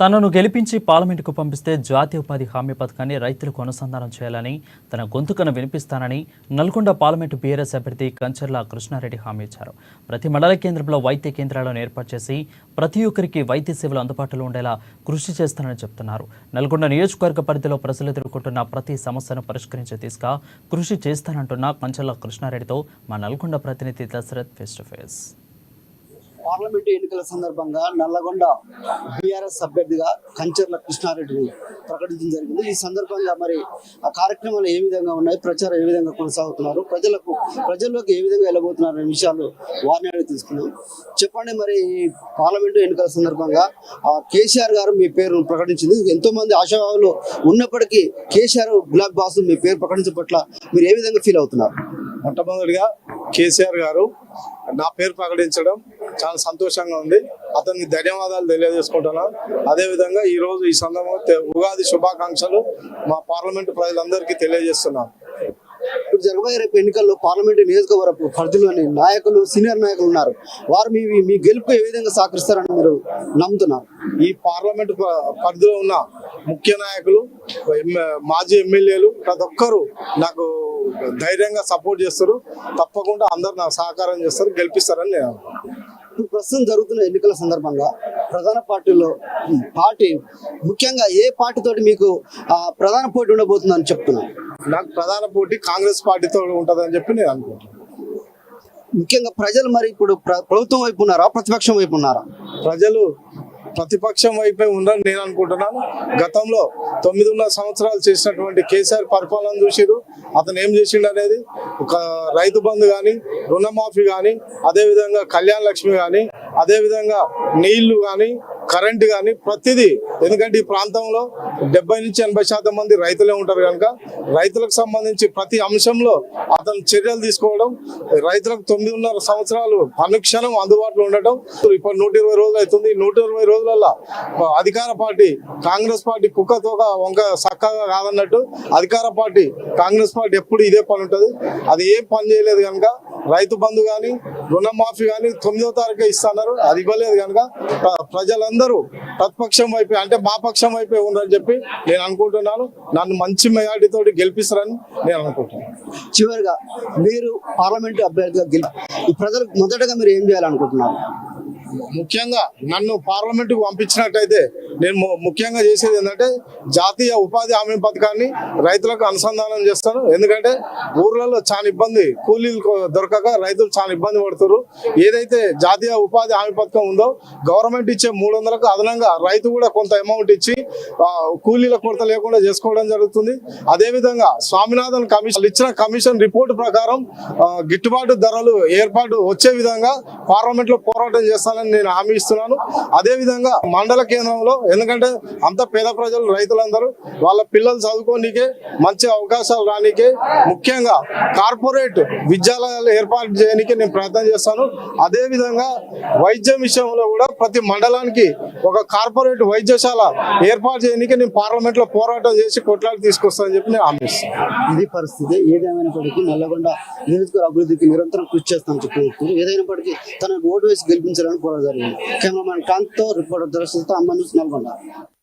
తనను గెలిపించి పార్లమెంటుకు పంపిస్తే జాతీయ ఉపాధి హామీ పథకాన్ని రైతులకు అనుసంధానం చేయాలని తన గొంతుకను వినిపిస్తానని నల్గొండ పార్లమెంటు బీఆర్ఎస్ అభ్యర్థి కంచర్ల కృష్ణారెడ్డి హామీ ఇచ్చారు. ప్రతి మండల కేంద్రంలో వైద్య కేంద్రాలను ఏర్పాటు చేసి ప్రతి ఒక్కరికి వైద్య సేవలు అందుబాటులో ఉండేలా కృషి చేస్తానని చెప్తున్నారు. నల్గొండ నియోజకవర్గ పరిధిలో ప్రజలు ఎదుర్కొంటున్న ప్రతి సమస్యను పరిష్కరించే దిశగా కృషి చేస్తానంటున్న కంచర్ల కృష్ణారెడ్డితో మా నల్గొండ ప్రతినిధి Dasharath face to face parliament ఎన్నికల సందర్భంగా నల్లగొండ బీఆర్ఎస్ అభ్యర్థిగా కంచర్ల కృష్ణారెడ్డిని ప్రకటించడం జరిగింది. ఈ సందర్భంగా మరి ఆ కార్యక్రమాలు ఏ విధంగా ఉన్నాయి? ప్రచారం ఏ విధంగా కొనసాగుతున్నారు? ప్రజలకు ప్రజల్లోకి ఏ విధంగా వెళ్ళబోతున్నారు అనే విషయాలు వారిని అడిగి తీసుకున్నాం. చెప్పండి మరి ఈ పార్లమెంటు ఎన్నికల సందర్భంగా ఆ కేసీఆర్ గారు మీ పేరు ప్రకటించింది. ఎంతో మంది ఆశావాహులు ఉన్నప్పటికీ కేసీఆర్ గులాబ్ బాసు మీ పేరు ప్రకటించడం పట్ల మీరు ఏ విధంగా ఫీల్ అవుతున్నారు? మొట్టమొదటిగా కేసీఆర్ గారు నా పేరు ప్రకటించడం చాలా సంతోషంగా ఉంది. అతనికి ధన్యవాదాలు తెలియజేసుకుంటున్నాను అదేవిధంగా ఈ రోజు ఈ సందర్భంగా ఉగాది శుభాకాంక్షలు మా పార్లమెంటు ప్రజలందరికీ తెలియజేస్తున్నాను ఇప్పుడు జరగబోయే రేపు ఎన్నికల్లో పార్లమెంటు నియోజకవర్గ పరిధిలోని నాయకులు సీనియర్ నాయకులు ఉన్నారు. వారు మీ మీ గెలుపు ఏ విధంగా సహకరిస్తారని మీరు నమ్ముతున్నారు? ఈ పార్లమెంటు పరిధిలో ఉన్న ముఖ్య నాయకులు మాజీ ఎమ్మెల్యేలు ప్రతి ఒక్కరు నాకు ధైర్యంగా సపోర్ట్ చేస్తారు. తప్పకుండా అందరు నాకు సహకారం చేస్తారు గెలిపిస్తారని నేను. ఇప్పుడు ప్రస్తుతం జరుగుతున్న ఎన్నికల సందర్భంగా ప్రధాన పార్టీలో పార్టీ ముఖ్యంగా ఏ పార్టీ తోటి మీకు ప్రధాన పోటీ ఉండబోతుందని చెప్తున్నాను నాకు ప్రధాన పోటీ కాంగ్రెస్ పార్టీతో ఉంటుందని చెప్పి నేను అనుకుంటున్నాను ముఖ్యంగా ప్రజలు మరి ఇప్పుడు ప్ర- ప్రభుత్వం వైపు ఉన్నారా? ప్రతిపక్షం వైపు ఉన్నారా? ప్రజలు ప్రతిపక్షం వైపే ఉందని నేను అనుకుంటున్నాను. గతంలో తొమ్మిదిన్నర సంవత్సరాలు చేసినటువంటి కేసీఆర్ పరిపాలన చూసిరు అతను ఏం చేసిండు అనేది ఒక రైతు బంధు కానీ రుణమాఫీ కానీ అదేవిధంగా కళ్యాణ లక్ష్మి కానీ అదేవిధంగా నీళ్ళు కానీ కరెంటు కానీ ప్రతిదీ ఎందుకంటే ఈ ప్రాంతంలో డెబ్బై నుంచి ఎనభై శాతం మంది రైతులే ఉంటారు కనుక రైతులకు సంబంధించి ప్రతి అంశంలో అతను చర్యలు తీసుకోవడం రైతులకు తొమ్మిదిన్నర సంవత్సరాలు అనుక్షణం అందుబాటులో ఉండటం. ఇప్పుడు నూట ఇరవై రోజులు అవుతుంది. నూట ఇరవై రోజులలో అధికార పార్టీ కాంగ్రెస్ పార్టీ కుక్క తోక వంక చక్కగా కాదన్నట్టు అధికార పార్టీ కాంగ్రెస్ పార్టీ ఎప్పుడు ఇదే పని ఉంటుంది. అది ఏం పని చేయలేదు కనుక రైతు బంధు కానీ రుణమాఫీ కానీ తొమ్మిదో తారీఖు ఇస్తున్నారు అది ఇవ్వలేదు కనుక ప్ర- ప్రజలందరూ ప్రతిపక్షం వైపే అంటే మా పక్షం వైపే ఉందని చెప్పి నేను అనుకుంటున్నాను. నన్ను మంచి మెజార్టీ తోటి గెలిపిస్తారని నేను అనుకుంటున్నాను. చివరిగా మీరు పార్లమెంటు అభ్యర్థిగా గెలి ప్రజలకు మొదటగా మీరు ఏం చేయాలనుకుంటున్నారు? ముఖ్యంగా నన్ను పార్లమెంటుకు పంపించినట్టయితే నేను ముఖ్యంగా చేసేది ఏంటంటే జాతీయ ఉపాధి హామీ పథకాన్ని రైతులకు అనుసంధానం చేస్తాను. ఎందుకంటే ఊర్లలో చాలా ఇబ్బంది కూలీలు దొరకక రైతులు చాలా ఇబ్బంది పడుతున్నారు ఏదైతే జాతీయ ఉపాధి హామీ పథకం ఉందో గవర్నమెంట్ ఇచ్చే మూడు వందలకు అదనంగా రైతు కూడా కొంత అమౌంట్ ఇచ్చి కూలీల కొరత లేకుండా చేసుకోవడం జరుగుతుంది. అదేవిధంగా స్వామినాథన్ కమిషన్ ఇచ్చిన కమిషన్ రిపోర్ట్ ప్రకారం గిట్టుబాటు ధరలు ఏర్పాటు వచ్చే విధంగా పార్లమెంట్లో పోరాటం చేస్తానని నేను హామీ ఇస్తున్నాను. అదేవిధంగా మండల కేంద్రంలో ఎందుకంటే అంత పేద ప్రజలు రైతులందరూ వాళ్ళ పిల్లలు చదువుకోనికే మంచి అవకాశాలు రానికే ముఖ్యంగా కార్పొరేట్ విద్యాలయాలు ఏర్పాటు చేయడానికి నేను ప్రయత్నం చేస్తాను. అదేవిధంగా వైద్యం విషయంలో కూడా ప్రతి మండలానికి ఒక కార్పొరేట్ వైద్యశాల ఏర్పాటు చేయడానికి నేను పార్లమెంట్లో పోరాటం చేసి కొట్లాడి తీసుకొస్తానని చెప్పి నేను హామీ ఇది పరిస్థితి. ఏదేమైనప్పటికీ నల్లగొండ నియోజకవర్గ అభివృద్ధికి నిరంతరం కృషి చేస్తాను చెప్పి ఏదైనప్పటికీ తనకు ఓటు వేసి గెలిపించాలని కోరడం జరిగింది. కెమెరామెన్ కాంత్తో రిపోర్టర్ దర్శకులతో అమ్మ న్యూస్ నల్గొండ